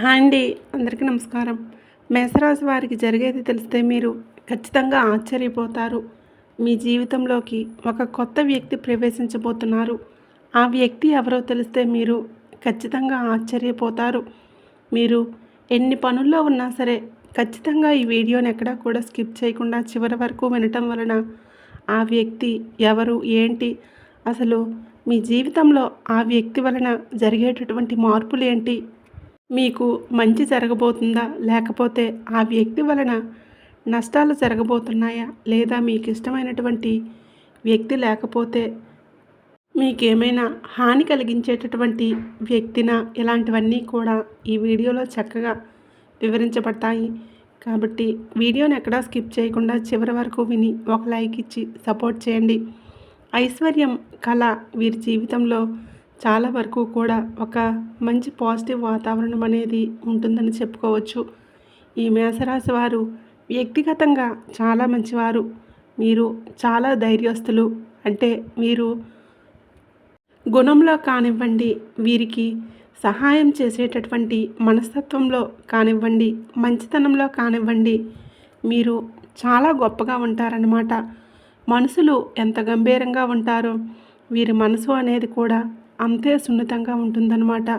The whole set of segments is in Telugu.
హాయ్ అండి అందరికీ నమస్కారం. మేషరాశి వారికి జరిగేది తెలిస్తే మీరు ఖచ్చితంగా ఆశ్చర్యపోతారు. మీ జీవితంలోకి ఒక కొత్త వ్యక్తి ప్రవేశించబోతున్నారు. ఆ వ్యక్తి ఎవరో తెలిస్తే మీరు ఖచ్చితంగా ఆశ్చర్యపోతారు. మీరు ఎన్ని పనుల్లో ఉన్నా సరే ఖచ్చితంగా ఈ వీడియోని ఎక్కడా కూడా స్కిప్ చేయకుండా చివరి వరకు వినటం వలన ఆ వ్యక్తి ఎవరు ఏంటి అసలు మీ జీవితంలో ఆ వ్యక్తి వలన జరిగేటటువంటి మార్పులు ఏంటి మీకు మంచి జరగబోతుందా? లేకపోతే ఆ వ్యక్తి వలన నష్టాలు జరగబోతున్నాయా? లేదా మీకు ఇష్టమైనటువంటి వ్యక్తి లేకపోతే మీకేమైనా హాని కలిగించేటటువంటి వ్యక్తిన? ఇలాంటివన్నీ కూడా ఈ వీడియోలో చక్కగా వివరించబడతాయి. కాబట్టి వీడియోని ఎక్కడా స్కిప్ చేయకుండా చివరి వరకు విని ఒక లైక్ ఇచ్చి సపోర్ట్ చేయండి. ఐశ్వర్యం కళ వీరి జీవితంలో చాలా వరకు కూడా ఒక మంచి పాజిటివ్ వాతావరణం అనేది ఉంటుందని చెప్పుకోవచ్చు. ఈ మేషరాశి వారు వ్యక్తిగతంగా చాలా మంచివారు. మీరు చాలా ధైర్యస్తులు. అంటే మీరు గుణంలో కానివ్వండి వీరికి సహాయం చేసేటటువంటి మనస్తత్వంలో కానివ్వండి మంచితనంలో కానివ్వండి మీరు చాలా గొప్పగా ఉంటారన్నమాట. మనసులు ఎంత గంభీరంగా ఉంటారో వీరి మనసు అనేది కూడా అంతే సున్నితంగా ఉంటుందన్నమాట.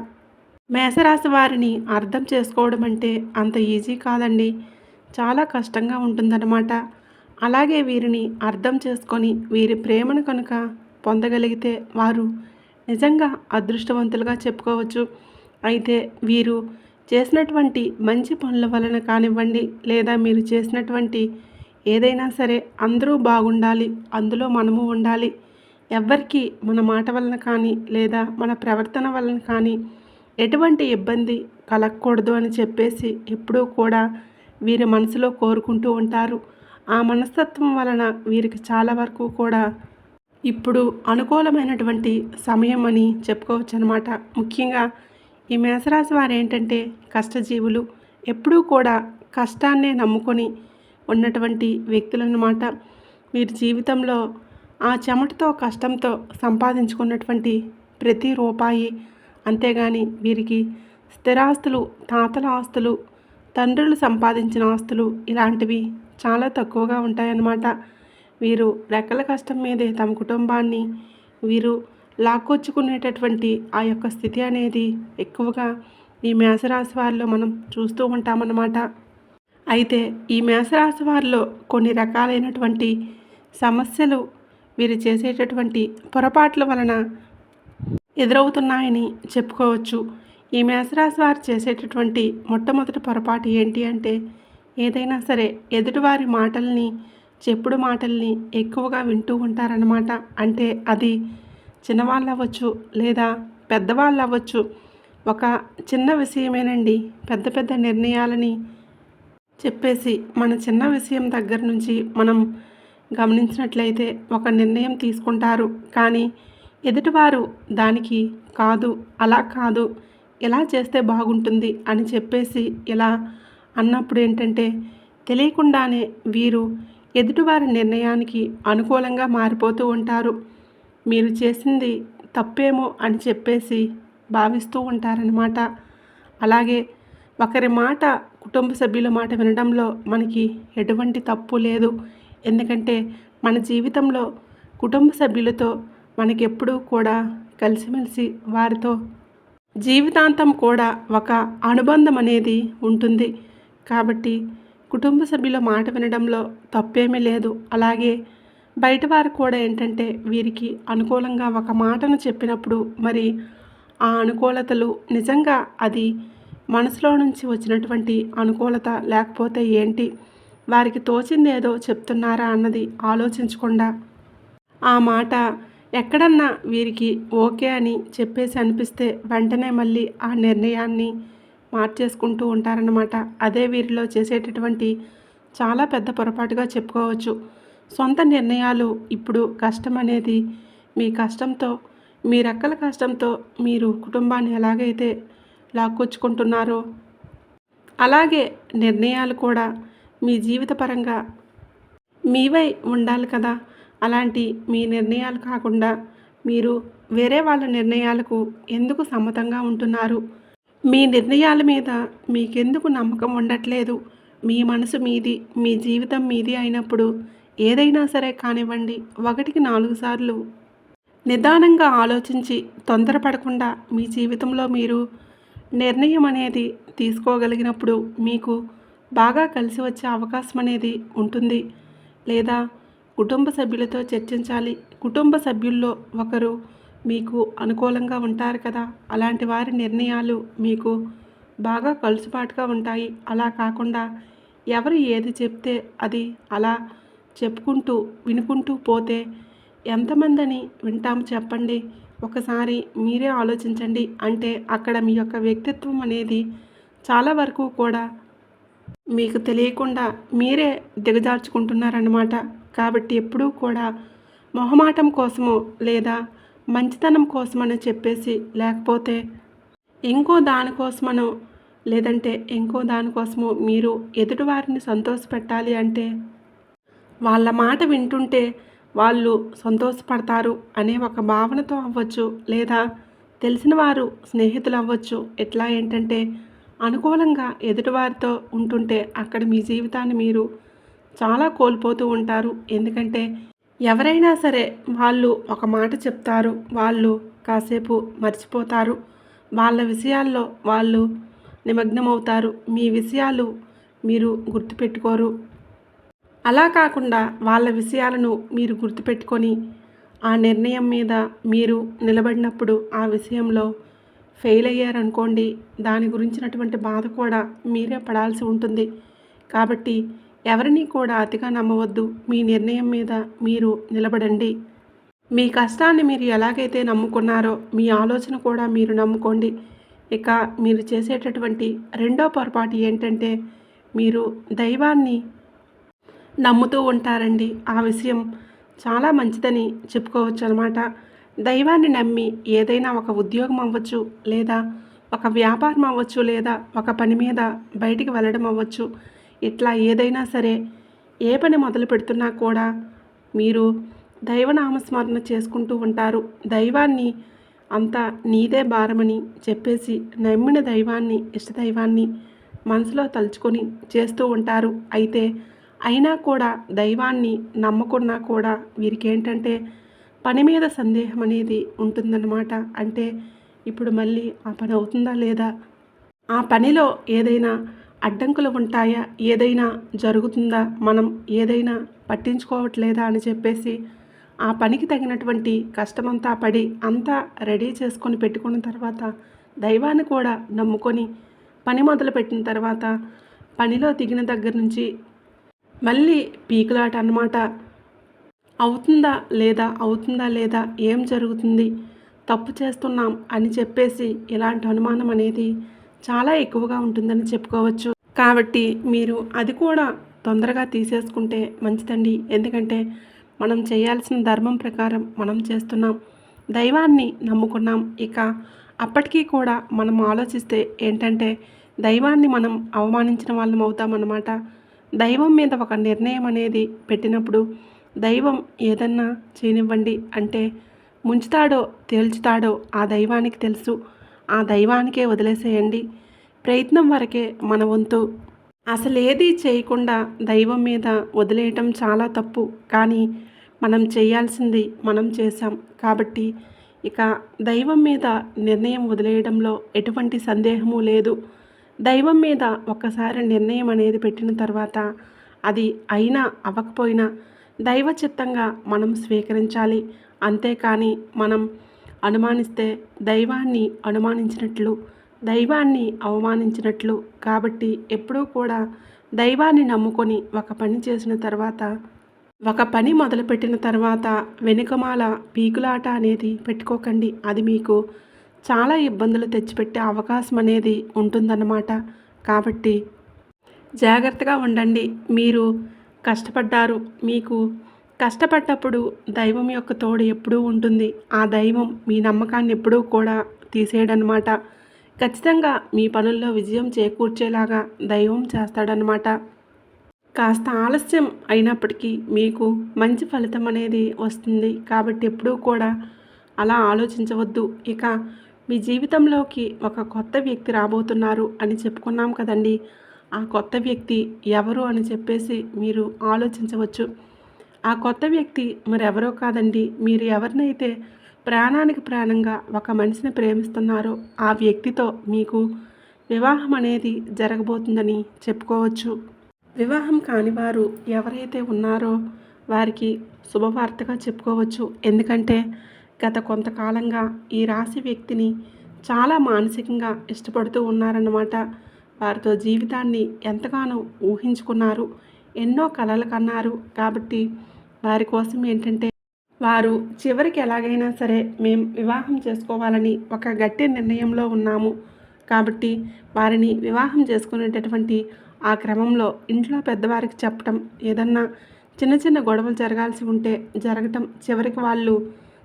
మేషరాశి వారిని అర్థం చేసుకోవడం అంటే అంత ఈజీ కాదండి. చాలా కష్టంగా ఉంటుందన్నమాట. అలాగే వీరిని అర్థం చేసుకొని వీరి ప్రేమను కనుక పొందగలిగితే వారు నిజంగా అదృష్టవంతులుగా చెప్పుకోవచ్చు. అయితే వీరు చేసినటువంటి మంచి పనుల వలన కానివ్వండి లేదా మీరు చేసినటువంటి ఏదైనా సరే అందరూ బాగుండాలి అందులో మనము ఉండాలి. ఎవ్వరికీ మన మాట వలన కానీ లేదా మన ప్రవర్తన వలన కానీ ఎటువంటి ఇబ్బంది కలగకూడదు అని చెప్పేసి ఎప్పుడూ కూడా వీరి మనసులో కోరుకుంటూ ఉంటారు. ఆ మనస్తత్వం వలన వీరికి చాలా వరకు కూడా ఇప్పుడు అనుకూలమైనటువంటి సమయం అని చెప్పుకోవచ్చు అనమాట ముఖ్యంగా ఈ మేషరాశి వారు ఏంటంటే కష్టజీవులు. ఎప్పుడూ కూడా కష్టాన్నే నమ్ముకొని ఉన్నటువంటి వ్యక్తులన్నమాట. వీరి జీవితంలో ఆ చెమటతో కష్టంతో సంపాదించుకున్నటువంటి ప్రతి రూపాయి. అంతేగాని వీరికి స్థిరాస్తులు తాతల ఆస్తులు తండ్రులు సంపాదించిన ఆస్తులు ఇలాంటివి చాలా తక్కువగా ఉంటాయన్నమాట. వీరు రెక్కల కష్టం మీదే తమ కుటుంబాన్ని వీరు లాక్కొచ్చుకునేటటువంటి ఆ యొక్క స్థితి అనేది ఎక్కువగా ఈ మేషరాశి వారిలో మనం చూస్తూ ఉంటామన్నమాట. అయితే ఈ మేషరాశి వారిలో కొన్ని రకాలైనటువంటి సమస్యలు వీరు చేసేటటువంటి పొరపాట్ల వలన ఎదురవుతున్నాయని చెప్పుకోవచ్చు. ఈ మేషరాశి వారు చేసేటటువంటి మొట్టమొదటి పొరపాటు ఏంటి అంటే ఏదైనా సరే ఎదుటివారి మాటల్ని చెప్పుడు మాటల్ని ఎక్కువగా వింటూ ఉంటారన్నమాట. అంటే అది చిన్నవాళ్ళు అవ్వచ్చు లేదా పెద్దవాళ్ళు అవ్వచ్చు ఒక చిన్న విషయమేనండి. పెద్ద పెద్ద నిర్ణయాలని చెప్పేసి మన చిన్న విషయం దగ్గర నుంచి మనం గమనించినట్లయితే ఒక నిర్ణయం తీసుకుంటారు. కానీ ఎదుటివారు దానికి కాదు అలా కాదు ఇలా చేస్తే బాగుంటుంది అని చెప్పేసి ఇలా అన్నప్పుడు ఏంటంటే తెలియకుండానే వీరు ఎదుటివారి నిర్ణయానికి అనుకూలంగా మారిపోతూ ఉంటారు. మీరు చేసింది తప్పేమో అని చెప్పేసి భావిస్తూ ఉంటారనమాట అలాగే ఒకరి మాట కుటుంబ సభ్యుల మాట వినడంలో మనకి ఎటువంటి తప్పు లేదు. ఎందుకంటే మన జీవితంలో కుటుంబ సభ్యులతో మనకెప్పుడూ కూడా కలిసిమెలిసి వారితో జీవితాంతం కూడా ఒక అనుబంధం అనేది ఉంటుంది. కాబట్టి కుటుంబ సభ్యుల మాట వినడంలో తప్పేమీ లేదు. అలాగే బయట వారు కూడా ఏంటంటే వీరికి అనుకూలంగా ఒక మాటను చెప్పినప్పుడు మరి ఆ అనుకూలతలు నిజంగా అది మనసులో నుంచి వచ్చినటువంటి అనుకూలత లేకపోతే ఏంటి? వారికి తోచిందేదో చెప్తున్నారా అన్నది ఆలోచించకుండా ఆ మాట ఎక్కడన్నా వీరికి ఓకే అని చెప్పేసి అనిపిస్తే వెంటనే మళ్ళీ ఆ నిర్ణయాన్ని మార్చేసుకుంటూ ఉంటారన్నమాట. అదే వీరిలో చేసేటటువంటి చాలా పెద్ద పొరపాటుగా చెప్పుకోవచ్చు. సొంత నిర్ణయాలు ఇప్పుడు కష్టం అనేది మీ కష్టంతో మీ రెక్కల కష్టంతో మీరు కుటుంబాన్ని ఎలాగైతే లాక్కొచ్చుకుంటున్నారో అలాగే నిర్ణయాలు కూడా మీ జీవితపరంగా మీవై ఉండాలి కదా? అలాంటి మీ నిర్ణయాలు కాకుండా మీరు వేరే వాళ్ళ నిర్ణయాలకు ఎందుకు సమ్మతంగా ఉంటున్నారు? మీ నిర్ణయాల మీద మీకెందుకు నమ్మకం ఉండట్లేదు? మీ మనసు మీది మీ జీవితం మీది అయినప్పుడు ఏదైనా సరే కానివ్వండి ఒకటికి నాలుగు సార్లు నిదానంగా ఆలోచించి తొందరపడకుండా మీ జీవితంలో మీరు నిర్ణయం అనేది తీసుకోగలిగినప్పుడు మీకు బాగా కలిసి వచ్చే అవకాశం అనేది ఉంటుంది. లేదా కుటుంబ సభ్యులతో చర్చించాలి. కుటుంబ సభ్యుల్లో ఒకరు మీకు అనుకూలంగా ఉంటారు కదా? అలాంటి వారి నిర్ణయాలు మీకు బాగా కలుసుబాటుగా ఉంటాయి. అలా కాకుండా ఎవరు ఏది చెప్తే అది అలా చెప్పుకుంటూ వినుకుంటూ పోతే ఎంతమందని వింటాము చెప్పండి. ఒకసారి మీరే ఆలోచించండి. అంటే అక్కడ మీ యొక్క వ్యక్తిత్వం అనేది చాలా వరకు కూడా మీకు తెలియకుండా మీరే దిగజార్చుకుంటున్నారన్నమాట. కాబట్టి ఎప్పుడూ కూడా మొహమాటం కోసమో లేదా మంచితనం కోసమని చెప్పేసి లేకపోతే ఇంకో దానికోసమనో లేదంటే ఇంకో దానికోసమో మీరు ఎదుటివారిని సంతోషపెట్టాలి అంటే వాళ్ళ మాట వింటుంటే వాళ్ళు సంతోషపడతారు అనే ఒక భావనతో అవ్వచ్చు లేదా తెలిసిన వారు స్నేహితులు అవ్వచ్చు. ఎట్లా ఏంటంటే అనుకూలంగా ఎదుటివారితో ఉంటుంటే అక్కడ మీ జీవితాన్ని మీరు చాలా కోల్పోతూ ఉంటారు. ఎందుకంటే ఎవరైనా సరే వాళ్ళు ఒక మాట చెప్తారు వాళ్ళు కాసేపు మర్చిపోతారు. వాళ్ళ విషయాల్లో వాళ్ళు నిమగ్నమవుతారు. మీ విషయాలు మీరు గుర్తుపెట్టుకోరు. అలా కాకుండా వాళ్ళ విషయాలను మీరు గుర్తుపెట్టుకొని ఆ నిర్ణయం మీద మీరు నిలబడినప్పుడు ఆ విషయంలో ఫెయిల్ అయ్యారనుకోండి దాని గురించినటువంటి బాధ కూడా మీరే పడాల్సి ఉంటుంది. కాబట్టి ఎవరిని కూడా అతిగా నమ్మవద్దు. మీ నిర్ణయం మీద మీరు నిలబడండి. మీ కష్టాన్ని మీరు ఎలాగైతే నమ్ముకున్నారో మీ ఆలోచన కూడా మీరు నమ్ముకోండి. ఇక మీరు చేసేటటువంటి రెండో పొరపాటు ఏంటంటే మీరు దైవాన్ని నమ్ముతూ ఉంటారండి. ఆ విషయం చాలా మంచిదని చెప్పుకోవచ్చు అనమాట దైవాన్ని నమ్మి ఏదైనా ఒక ఉద్యోగం అవ్వచ్చు లేదా ఒక వ్యాపారం అవ్వచ్చు లేదా ఒక పని మీద బయటికి వెళ్ళడం అవ్వచ్చు. ఇట్లా ఏదైనా సరే ఏ పని మొదలు పెడుతున్నా కూడా మీరు దైవనామస్మరణ చేసుకుంటూ ఉంటారు. దైవాన్ని అంతా నీదే భారమని చెప్పేసి నమ్మిన దైవాన్ని ఇష్టదైవాన్ని మనసులో తలుచుకొని చేస్తూ ఉంటారు. అయితే అయినా కూడా దైవాన్ని నమ్మకున్నా కూడా వీరికి ఏంటంటే పని మీద సందేహం అనేది ఉంటుందన్నమాట. అంటే ఇప్పుడు మళ్ళీ ఆ పని అవుతుందా లేదా? ఆ పనిలో ఏదైనా అడ్డంకులు ఉంటాయా? ఏదైనా జరుగుతుందా? మనం ఏదైనా పట్టించుకోవట్లేదా అని చెప్పేసి ఆ పనికి తగినటువంటి కష్టమంతా పడి అంతా రెడీ చేసుకొని పెట్టుకున్న తర్వాత దైవాన్ని కూడా నమ్ముకొని పని మొదలుపెట్టిన తర్వాత పనిలో దిగిన దగ్గర నుంచి మళ్ళీ పీకులాట అన్నమాట. అవుతుందా లేదా అవుతుందా లేదా ఏం జరుగుతుంది తప్పు చేస్తున్నాం అని చెప్పేసి ఇలాంటి అనుమానం అనేది చాలా ఎక్కువగా ఉంటుందని చెప్పుకోవచ్చు. కాబట్టి మీరు అది కూడా తొందరగా తీసేసుకుంటే మంచిదండి. ఎందుకంటే మనం చేయాల్సిన ధర్మం ప్రకారం మనం చేస్తున్నాం. దైవాన్ని నమ్ముకున్నాం. ఇక అప్పటికీ కూడా మనం ఆలోచిస్తే ఏంటంటే దైవాన్ని మనం అవమానించిన వాళ్ళం అవుతామన్నమాట. దైవం మీద ఒక నిర్ణయం అనేది పెట్టినప్పుడు దైవం ఏదన్నా చేయనివ్వండి అంటే ముంచుతాడో తేల్చుతాడో ఆ దైవానికి తెలుసు. ఆ దైవానికే వదిలేసేయండి. ప్రయత్నం వరకే మన వంతు. అసలేది చేయకుండా దైవం మీద వదిలేయటం చాలా తప్పు. కానీ మనం చేయాల్సింది మనం చేశాం కాబట్టి ఇక దైవం మీద నిర్ణయం వదిలేయడంలో ఎటువంటి సందేహము లేదు. దైవం మీద ఒక్కసారి నిర్ణయం అనేది పెట్టిన తర్వాత అది అయినా అవ్వకపోయినా దైవ చిత్తంగా మనం స్వీకరించాలి. అంతేకాని మనం అనుమానిస్తే దైవాన్ని అనుమానించినట్లు దైవాన్ని అవమానించినట్లు. కాబట్టి ఎప్పుడూ కూడా దైవాన్ని నమ్ముకొని ఒక పని చేసిన తర్వాత ఒక పని మొదలుపెట్టిన తర్వాత వెనుకమాల పీకులాట అనేది పెట్టుకోకండి. అది మీకు చాలా ఇబ్బందులు తెచ్చిపెట్టే అవకాశం అనేది ఉంటుందన్నమాట. కాబట్టి జాగ్రత్తగా ఉండండి. మీరు కష్టపడ్డారు. మీకు కష్టపడ్డప్పుడు దైవం యొక్క తోడు ఎప్పుడూ ఉంటుంది. ఆ దైవం మీ నమ్మకాన్ని ఎప్పుడూ కూడా తీసేయడనమాట ఖచ్చితంగా మీ పనుల్లో విజయం చేకూర్చేలాగా దైవం చేస్తాడనమాట కాస్త ఆలస్యం అయినప్పటికీ మీకు మంచి ఫలితం అనేది వస్తుంది. కాబట్టి ఎప్పుడూ కూడా అలా ఆలోచించవద్దు. ఇక మీ జీవితంలోకి ఒక కొత్త వ్యక్తి రాబోతున్నారు అని చెప్పుకున్నాం కదండి. ఆ కొత్త వ్యక్తి ఎవరు అని చెప్పేసి మీరు ఆలోచించవచ్చు. ఆ కొత్త వ్యక్తి మరెవరో కాదండి. మీరు ఎవరినైతే ప్రాణానికి ప్రాణంగా ఒక మనిషిని ప్రేమిస్తున్నారో ఆ వ్యక్తితో మీకు వివాహం అనేది జరగబోతుందని చెప్పుకోవచ్చు. వివాహం కాని వారు ఎవరైతే ఉన్నారో వారికి శుభవార్తగా చెప్పుకోవచ్చు. ఎందుకంటే గత కొంతకాలంగా ఈ రాశి వ్యక్తిని చాలా మానసికంగా ఇష్టపడుతూ ఉన్నారన్నమాట. వారితో జీవితాన్ని ఎంతగానో ఊహించుకున్నారు. ఎన్నో కలలు కన్నారు. కాబట్టి వారి కోసం ఏంటంటే వారు చివరికి ఎలాగైనా సరే మేము వివాహం చేసుకోవాలని ఒక గట్టి నిర్ణయంలో ఉన్నాము. కాబట్టి వారిని వివాహం చేసుకునేటటువంటి ఆ క్రమంలో ఇంట్లో పెద్దవారికి చెప్పటం ఏదన్నా చిన్న చిన్న గొడవలు జరగాల్సి ఉంటే జరగటం చివరికి వాళ్ళు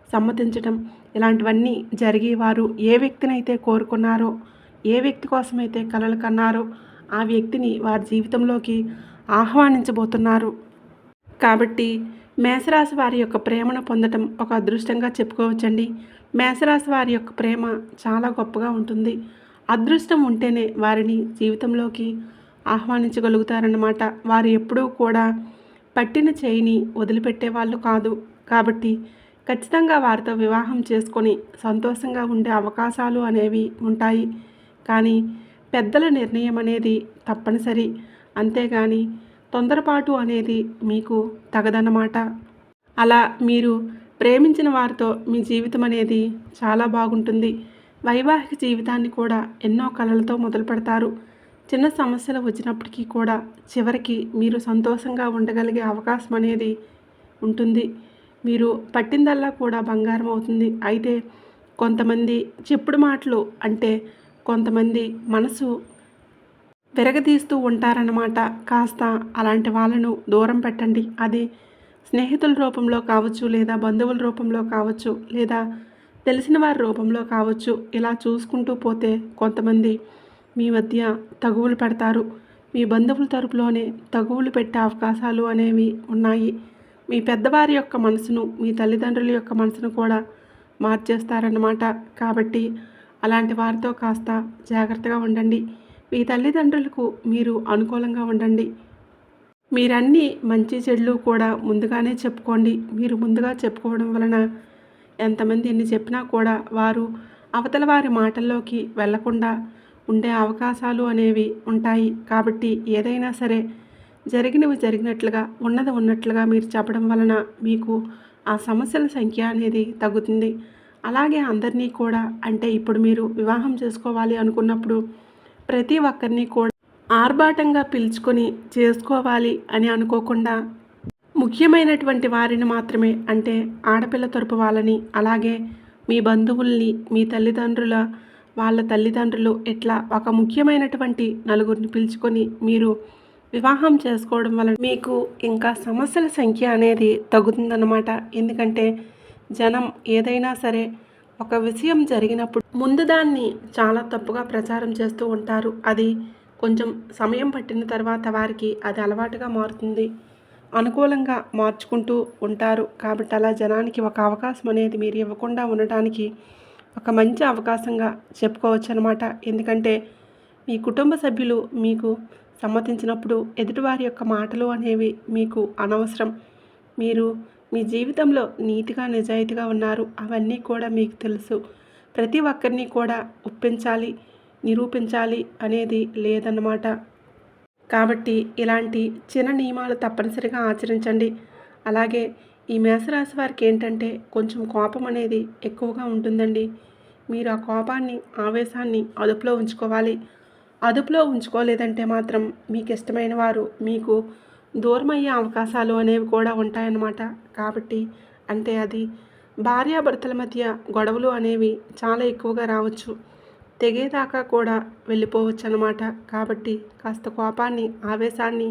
సమ్మతించటం ఇలాంటివన్నీ జరిగి వారు ఏ వ్యక్తినైతే కోరుకున్నారో ఏ వ్యక్తి కోసమైతే కలలు కన్నారో ఆ వ్యక్తిని వారి జీవితంలోకి ఆహ్వానించబోతున్నారు. కాబట్టి మేషరాశి వారి యొక్క ప్రేమను పొందటం ఒక అదృష్టంగా చెప్పుకోవచ్చండి. మేషరాశి వారి యొక్క ప్రేమ చాలా గొప్పగా ఉంటుంది. అదృష్టం ఉంటేనే వారిని జీవితంలోకి ఆహ్వానించగలుగుతారన్నమాట. వారు ఎప్పుడూ కూడా పట్టిన చేయిని వదిలిపెట్టే వాళ్ళు కాదు. కాబట్టి ఖచ్చితంగా వారితో వివాహం చేసుకొని సంతోషంగా ఉండే అవకాశాలు అనేవి ఉంటాయి. కానీ పెద్దల నిర్ణయం అనేది తప్పనిసరి. అంతేగాని తొందరపాటు అనేది మీకు తగదన్నమాట. అలా మీరు ప్రేమించిన వారితో మీ జీవితం అనేది చాలా బాగుంటుంది. వైవాహిక జీవితాన్ని కూడా ఎన్నో కళలతో మొదలు పెడతారు. చిన్న సమస్యలు వచ్చినప్పటికీ కూడా చివరికి మీరు సంతోషంగా ఉండగలిగే అవకాశం అనేది ఉంటుంది. మీరు పట్టిందల్లా కూడా బంగారం అవుతుంది. అయితే కొంతమంది చెప్పుడు మాటలు అంటే కొంతమంది మనసు విరగదీస్తూ ఉంటారన్నమాట. కాస్త అలాంటి వాళ్ళను దూరం పెట్టండి. అది స్నేహితుల రూపంలో కావచ్చు లేదా బంధువుల రూపంలో కావచ్చు లేదా తెలిసిన వారి రూపంలో కావచ్చు. ఇలా చూసుకుంటూ పోతే కొంతమంది మీ మధ్య తగువులు పెడతారు. మీ బంధువుల తరపులోనే తగువులు పెట్టే అవకాశాలు అనేవి ఉన్నాయి. మీ పెద్దవారి యొక్క మనసును మీ తల్లిదండ్రుల యొక్క మనసును కూడా మార్చేస్తారన్నమాట. కాబట్టి అలాంటి వారితో కాస్త జాగ్రత్తగా ఉండండి. మీ తల్లిదండ్రులకు మీరు అనుకూలంగా ఉండండి. మీరన్నీ మంచి చెడులు కూడా ముందుగానే చెప్పుకోండి. మీరు ముందుగా చెప్పుకోవడం వలన ఎంతమంది ఎన్ని చెప్పినా కూడా వారు అవతల వారి మాటల్లోకి వెళ్ళకుండా ఉండే అవకాశాలు అనేవి ఉంటాయి. కాబట్టి ఏదైనా సరే జరిగినవి జరిగినట్లుగా ఉన్నది ఉన్నట్లుగా మీరు చెప్పడం వలన మీకు ఆ సమస్యల సంఖ్య అనేది తగ్గుతుంది. అలాగే అందరినీ కూడా అంటే ఇప్పుడు మీరు వివాహం చేసుకోవాలి అనుకున్నప్పుడు ప్రతి ఒక్కరిని కూడా ఆర్భాటంగా పిలుచుకొని చేసుకోవాలి అని అనుకోకుండా ముఖ్యమైనటువంటి వారిని మాత్రమే అంటే ఆడపిల్ల తరపు వాళ్ళని అలాగే మీ బంధువుల్ని మీ తల్లిదండ్రుల వాళ్ళ తల్లిదండ్రులు ఇట్లా ఒక ముఖ్యమైనటువంటి నలుగురిని పిలుచుకొని మీరు వివాహం చేసుకోవడం వలన మీకు ఇంకా సమస్యల సంఖ్య అనేది తగ్గుతుందన్నమాట. ఎందుకంటే జనం ఏదైనా సరే ఒక విషయం జరిగినప్పుడు ముందు దాన్ని చాలా తప్పుగా ప్రచారం చేస్తూ ఉంటారు. అది కొంచెం సమయం పట్టిన తర్వాత వారికి అది అలవాటుగా మారుతుంది. అనుకూలంగా మార్చుకుంటూ ఉంటారు. కాబట్టి అలా జనానికి ఒక అవకాశం అనేది మీరు ఇవ్వకుండా ఉండటానికి ఒక మంచి అవకాశంగా చెప్పుకోవచ్చు అనమాట ఎందుకంటే మీ కుటుంబ సభ్యులు మీకు సమ్మతించినప్పుడు ఎదుటివారి యొక్క మాటలు అనేవి మీకు అనవసరం. మీరు మీ జీవితంలో నీతిగా నిజాయితీగా ఉన్నారు. అవన్నీ కూడా మీకు తెలుసు. ప్రతి ఒక్కరిని కూడా ఒప్పించాలి నిరూపించాలి అనేది లేదన్నమాట. కాబట్టి ఇలాంటి చిన్న నియమాలు తప్పనిసరిగా ఆచరించండి. అలాగే ఈ మేషరాశి వారికి ఏంటంటే కొంచెం కోపం అనేది ఎక్కువగా ఉంటుందండి. మీరు ఆ కోపాన్ని ఆవేశాన్ని అదుపులో ఉంచుకోవాలి. అదుపులో ఉంచుకోలేదంటే మాత్రం మీకు ఇష్టమైన వారు మీకు దూరమయ్యే అవకాశాలు అనేవి కూడా ఉంటాయన్నమాట. కాబట్టి అంటే అది భార్యాభర్తల మధ్య గొడవలు అనేవి చాలా ఎక్కువగా రావచ్చు. తెగేదాకా కూడా వెళ్ళిపోవచ్చు అనమాట కాబట్టి కాస్త కోపాన్ని ఆవేశాన్ని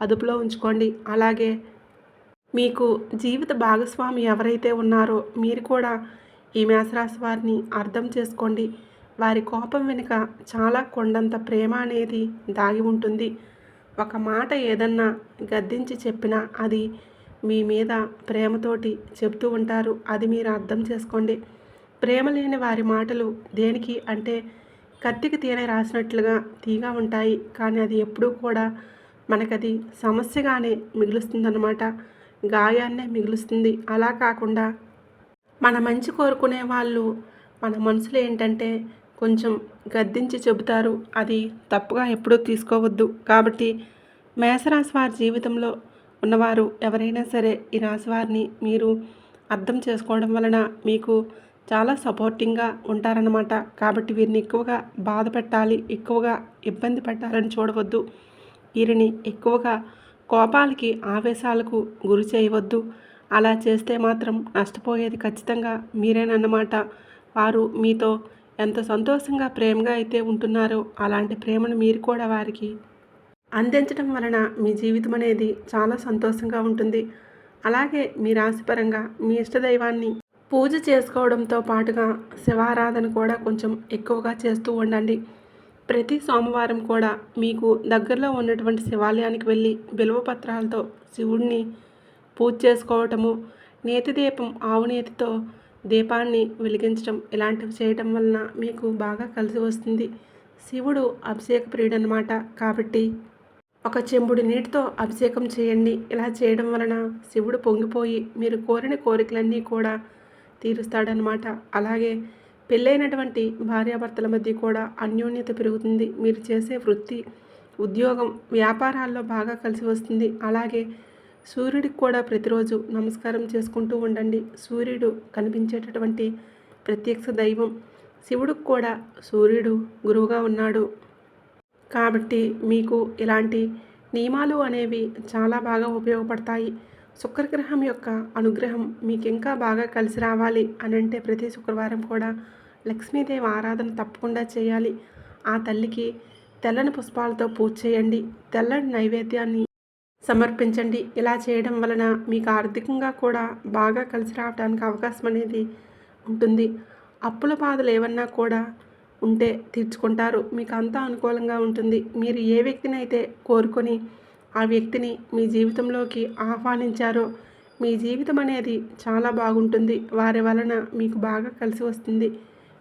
అదుపులో ఉంచుకోండి. అలాగే మీకు జీవిత భాగస్వామి ఎవరైతే ఉన్నారో మీరు కూడా ఈ మేషరాశి వారిని అర్థం చేసుకోండి. వారి కోపం వెనుక చాలా కొండంత ప్రేమ అనేది దాగి ఉంటుంది. ఒక మాట ఏదన్నా గద్దించి చెప్పినా అది మీ మీద ప్రేమతోటి చెప్తూ ఉంటారు. అది మీరు అర్థం చేసుకోండి. ప్రేమ లేని వారి మాటలు దేనికి అంటే కత్తికి తేనె రాసినట్లుగా తీగా ఉంటాయి. కానీ అది ఎప్పుడూ కూడా మనకది సమస్యగానే మిగులుస్తుందన్నమాట. గాయాన్నే మిగులుస్తుంది. అలా కాకుండా మన మంచి కోరుకునే వాళ్ళు మన మనసులో ఏంటంటే కొంచెం గద్దించి చెబుతారు. అది తప్పుగా ఎప్పుడూ తీసుకోవద్దు. కాబట్టి మేషరాశి వారి జీవితంలో ఉన్నవారు ఎవరైనా సరే ఈ రాశి వారిని మీరు అర్థం చేసుకోవడం వలన మీకు చాలా సపోర్టింగ్గా ఉంటారన్నమాట. కాబట్టి వీరిని ఎక్కువగా బాధ పెట్టాలి ఎక్కువగా ఇబ్బంది పెట్టాలని చూడవద్దు. వీరిని ఎక్కువగా కోపాలకి ఆవేశాలకు గురి చేయవద్దు. అలా చేస్తే మాత్రం నష్టపోయేది ఖచ్చితంగా మీరేనన్నమాట. వారు మీతో ఎంత సంతోషంగా ప్రేమగా అయితే ఉంటున్నారో అలాంటి ప్రేమను మీరు కూడా వారికి అందించడం వలన మీ జీవితం అనేది చాలా సంతోషంగా ఉంటుంది. అలాగే మీ రాశిపరంగా మీ ఇష్టదైవాన్ని పూజ చేసుకోవడంతో పాటుగా శివారాధన కూడా కొంచెం ఎక్కువగా చేస్తూ ఉండండి. ప్రతి సోమవారం కూడా మీకు దగ్గరలో ఉన్నటువంటి శివాలయానికి వెళ్ళి బిల్వపత్రాలతో పత్రాలతో శివుడిని పూజ చేసుకోవటము నేతి దీపం ఆవు నేతితో దీపాన్ని వెలిగించడం ఇలాంటివి చేయటం వలన మీకు బాగా కలిసి వస్తుంది. శివుడు అభిషేక ప్రియుడనమాట కాబట్టి ఒక చెంబుడు నీటితో అభిషేకం చేయండి. ఇలా చేయడం వలన శివుడు పొంగిపోయి మీరు కోరిన కోరికలన్నీ కూడా తీరుస్తాడనమాట అలాగే పెళ్ళైనటువంటి భార్యాభర్తల మధ్య కూడా అన్యోన్యత పెరుగుతుంది. మీరు చేసే వృత్తి ఉద్యోగం వ్యాపారాల్లో బాగా కలిసి వస్తుంది. అలాగే సూర్యుడికి కూడా ప్రతిరోజు నమస్కారం చేసుకుంటూ ఉండండి. సూర్యుడు కనిపించేటటువంటి ప్రత్యక్ష దైవం శివుడికి కూడా సూర్యుడు గురువుగా ఉన్నాడు. కాబట్టి మీకు ఇలాంటి నియమాలు అనేవి చాలా బాగా ఉపయోగపడతాయి. శుక్రగ్రహం యొక్క అనుగ్రహం మీకు ఇంకా బాగా కలిసి రావాలి అని అంటే ప్రతి శుక్రవారం కూడా లక్ష్మీదేవి ఆరాధన తప్పకుండా చేయాలి. ఆ తల్లికి తెల్లని పుష్పాలతో పూజ చేయండి. తెల్లని నైవేద్యాన్ని సమర్పించండి. ఇలా చేయడం వలన మీకు ఆర్థికంగా కూడా బాగా కలిసి రావడానికి అవకాశం అనేది ఉంటుంది. అప్పుల బాధలు ఏమన్నా కూడా ఉంటే తీర్చుకుంటారు. మీకు అంతా అనుకూలంగా ఉంటుంది. మీరు ఏ వ్యక్తిని అయితే కోరుకొని ఆ వ్యక్తిని మీ జీవితంలోకి ఆహ్వానించారో మీ జీవితం అనేది చాలా బాగుంటుంది. వారి వలన మీకు బాగా కలిసి వస్తుంది.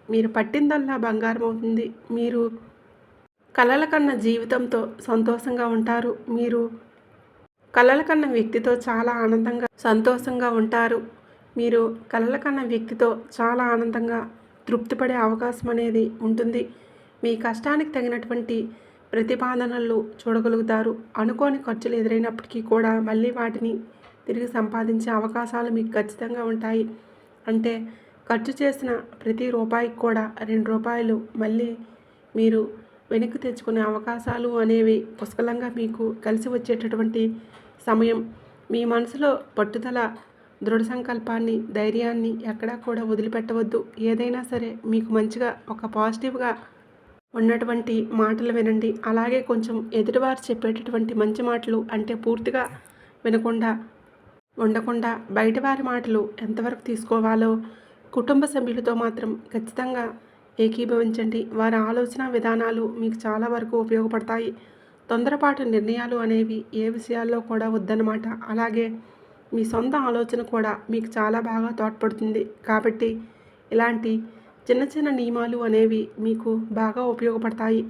మీరు పట్టిందల్లా బంగారం అవుతుంది. మీరు కలల కన్న జీవితంతో సంతోషంగా ఉంటారు. మీరు కలలు కన్న వ్యక్తితో చాలా ఆనందంగా సంతోషంగా ఉంటారు. మీరు కలలు కన్న వ్యక్తితో చాలా ఆనందంగా తృప్తిపడే అవకాశం అనేది ఉంటుంది. మీ కష్టానికి తగినటువంటి ప్రతిపాదనలు చూడగలుగుతారు. అనుకోని ఖర్చులు ఎదురైనప్పటికీ కూడా మళ్ళీ వాటిని తిరిగి సంపాదించే అవకాశాలు మీకు ఖచ్చితంగా ఉంటాయి. అంటే ఖర్చు చేసిన ప్రతి రూపాయికి కూడా రెండు రూపాయలు మళ్ళీ మీరు వెనక్కి తెచ్చుకునే అవకాశాలు అనేవి పుష్కలంగా మీకు కలిసి వచ్చేటటువంటి సమయం. మీ మనసులో పట్టుదల దృఢ సంకల్పాన్ని ధైర్యాన్ని ఎక్కడా కూడా వదిలిపెట్టవద్దు. ఏదైనా సరే మీకు మంచిగా ఒక పాజిటివ్గా ఉన్నటువంటి మాటలు వినండి. అలాగే కొంచెం ఎదుటివారు చెప్పేటటువంటి మంచి మాటలు అంటే పూర్తిగా వినకుండా ఉండకుండా బయటవారి మాటలు ఎంతవరకు తీసుకోవాలో కుటుంబ సభ్యులతో మాత్రం ఖచ్చితంగా ఏకీభవించండి. వారి ఆలోచన విధానాలు మీకు చాలా వరకు ఉపయోగపడతాయి. తొందరపాటు నిర్ణయాలు అనేవి ఏ విషయాల్లో కూడా వద్దన్నమాట. అలాగే మీ సొంత ఆలోచన కూడా మీకు చాలా బాగా తోడ్పడుతుంది. కాబట్టి ఇలాంటి చిన్న చిన్న నియమాలు అనేవి మీకు బాగా ఉపయోగపడతాయి.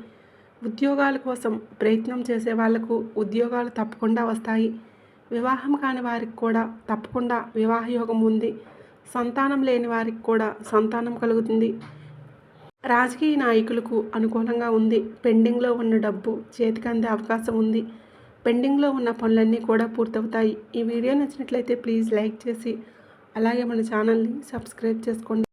ఉద్యోగాల కోసం ప్రయత్నం చేసే వాళ్ళకు ఉద్యోగాలు తప్పకుండా వస్తాయి. వివాహం కాని వారికి కూడా తప్పకుండా వివాహయోగం ఉంది. సంతానం లేని వారికి కూడా సంతానం కలుగుతుంది. రాజకీయ నాయకులకు అనుకూలంగా ఉంది. పెండింగ్లో ఉన్న డబ్బు చేతికి అందే అవకాశం ఉంది. పెండింగ్లో ఉన్న పనులన్నీ కూడా పూర్తవుతాయి. ఈ వీడియో నచ్చినట్లయితే ప్లీజ్ లైక్ చేసి అలాగే మన ఛానల్ని సబ్స్క్రైబ్ చేసుకోండి.